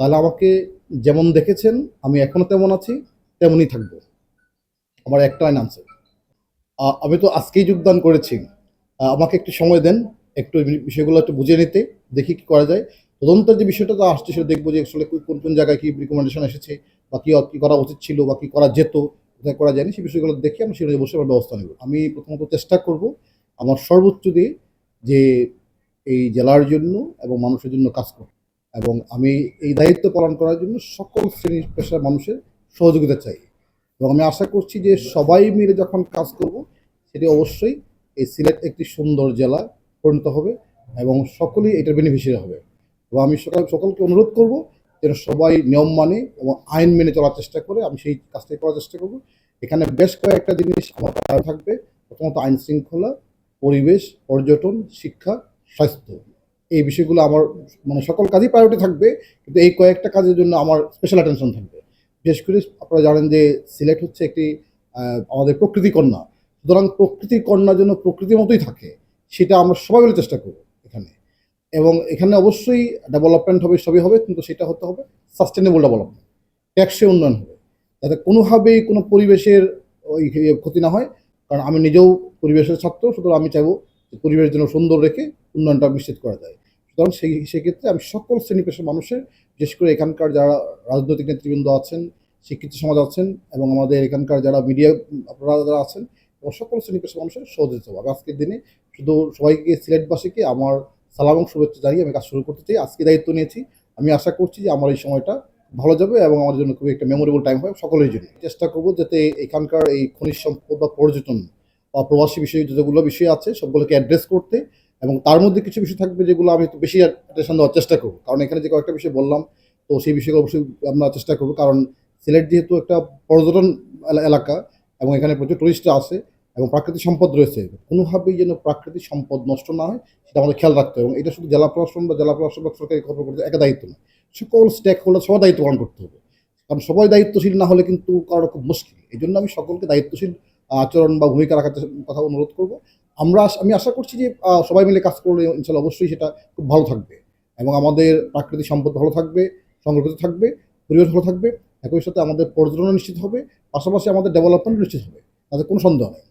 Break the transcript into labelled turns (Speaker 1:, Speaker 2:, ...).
Speaker 1: তাহলে আমাকে যেমন দেখেছেন, আমি এখনও তেমন আছি, তেমনই থাকব। আমার একটা লাইন আনসার আমি তো আজকেই যোগদান করেছি। আমাকে একটু সময় দেন, একটু বিষয়গুলো একটু বুঝে নিতে, দেখি কি করা যায়। তদন্তের যে বিষয়টা তো আসছে, সেটা দেখব যে আসলে কোন কোন জায়গায় কী রিকমেন্ডেশন এসেছে, বা কি কী করা উচিত ছিল, বা কী করা যেত, কোথায় করা যায়নি, সেই বিষয়গুলো দেখে আমি সেগুলো বসে আমার ব্যবস্থা নেব। আমি প্রথমত চেষ্টা করব আমার সর্বোচ্চ দিয়ে যে এই জেলার জন্য এবং মানুষের জন্য কাজ করব এবং আমি এই দায়িত্ব পালন করার জন্য সকল শ্রেণি পেশার মানুষের সহযোগিতা চাই। এবং আমি আশা করছি যে সবাই মিলে যখন কাজ করব, সেটি অবশ্যই এই সিলেট একটি সুন্দর জেলা পরিণত হবে এবং সকলেই এটার বেনিফিশিয়ারি হবে। এবং আমি সকাল, সকলকে অনুরোধ করব যেন সবাই নিয়ম মানে এবং আইন মেনে চলার চেষ্টা করে, আমি সেই কাজটাই করার চেষ্টা করব। এখানে বেশ কয়েকটা জিনিস আমার থাকবে। প্রথমত আইন শৃঙ্খলা পরিবেশ, পর্যটন, শিক্ষা, স্বাস্থ্য। এই বিষয়গুলো আমার মানে সকল কাজই প্রায়োরিটি থাকবে, কিন্তু এই কয়েকটা কাজের জন্য আমার স্পেশাল অ্যাটেনশন থাকবে। বিশেষ করে আপনারা জানেন যে সিলেট হচ্ছে একটি আমাদের প্রকৃতি কন্যা। সুতরাং প্রকৃতির কন্যার জন্য প্রকৃতির মতোই থাকে, সেটা আমরা সবাই মিলে চেষ্টা করব এখানে। এবং এখানে অবশ্যই ডেভেলপমেন্ট হবে, সবই হবে, কিন্তু সেটা হতে হবে সাস্টেনেবল ডেভেলপমেন্ট ট্যাক্সে উন্নয়ন হবে। যাতে কোনোভাবেই কোনো পরিবেশের ওই ক্ষতি না হয়, কারণ আমি নিজেও পরিবেশের ছাত্র, সুতরাং আমি চাইব পরিবেশ যেন সুন্দর রেখে উন্নয়নটা নিশ্চিত করা যায়। সুতরাং সেই সেক্ষেত্রে আমি সকল শ্রেণি পেশার মানুষের, বিশেষ করে এখানকার যারা রাজনৈতিক নেতৃবৃন্দ আছেন, শিক্ষিত সমাজ আছেন এবং আমাদের এখানকার যারা মিডিয়া আপনারা যারা আছেন, এবং সকল শ্রেণি পেশার মানুষের সহযোগিতা আমি আজকের দিনে শুধু সবাইকে, সিলেটবাসীকে আমার সালাম এবং শুভেচ্ছা জানিয়ে আমি কাজ শুরু করতে চাই। আজকে দায়িত্ব নিয়েছি। আমি আশা করছি যে আমার এই সময়টা ভালো যাবে এবং আমার জন্য খুবই একটা মেমোরেবল টাইম হবে। সকলের জন্য চেষ্টা করব যাতে এখানকার এই খনিজ সম্পদ বা পর্যটন প্রবাসী বিষয়, যতগুলো বিষয় আছে, সবগুলোকে অ্যাড্রেস করতে এবং তার মধ্যে কিছু বিষয় থাকবে যেগুলো আমি একটু বেশি অ্যাটেনশন দেওয়ার চেষ্টা করব। কারণ এখানে যে কয়েকটা বিষয় বললাম, তো সেই বিষয়ে অবশ্যই আমরা চেষ্টা করব। কারণ সিলেট যেহেতু একটা পর্যটন এলাকা এবং এখানে প্রচুর টুরিস্টরা আসে এবং প্রাকৃতিক সম্পদ রয়েছে, কোনোভাবেই যেন প্রাকৃতিক সম্পদ নষ্ট না হয়, সেটা আমাদের খেয়াল রাখতে হবে এবং এটা শুধু জেলা প্রশাসন বা জেলা প্রশাসন বা সরকারি কর্মকর্তা একা দায়িত্ব না, সকল স্টেক হোল্ডার সবার দায়িত্ব পালন করতে হবে। কারণ সবাই দায়িত্বশীল না হলে কিন্তু কারও খুব মুশকিল। এই জন্য আমি সকলকে দায়িত্বশীল আচরণ বা ভূমিকা রাখার কথা অনুরোধ করব। আমরা আমি আশা করছি যে সবাই মিলে কাজ করলে ইনশাল্লাহ অবশ্যই সেটা খুব ভালো থাকবে এবং আমাদের প্রাকৃতিক সম্পদ ভালো থাকবে, সংরক্ষিত থাকবে, পরিবেশ ভালো থাকবে, একই সাথে আমাদের পর্যটন নিশ্চিত হবে, পাশাপাশি আমাদের ডেভেলপমেন্ট নিশ্চিত হবে, তাতে কোনো সন্দেহ নেই।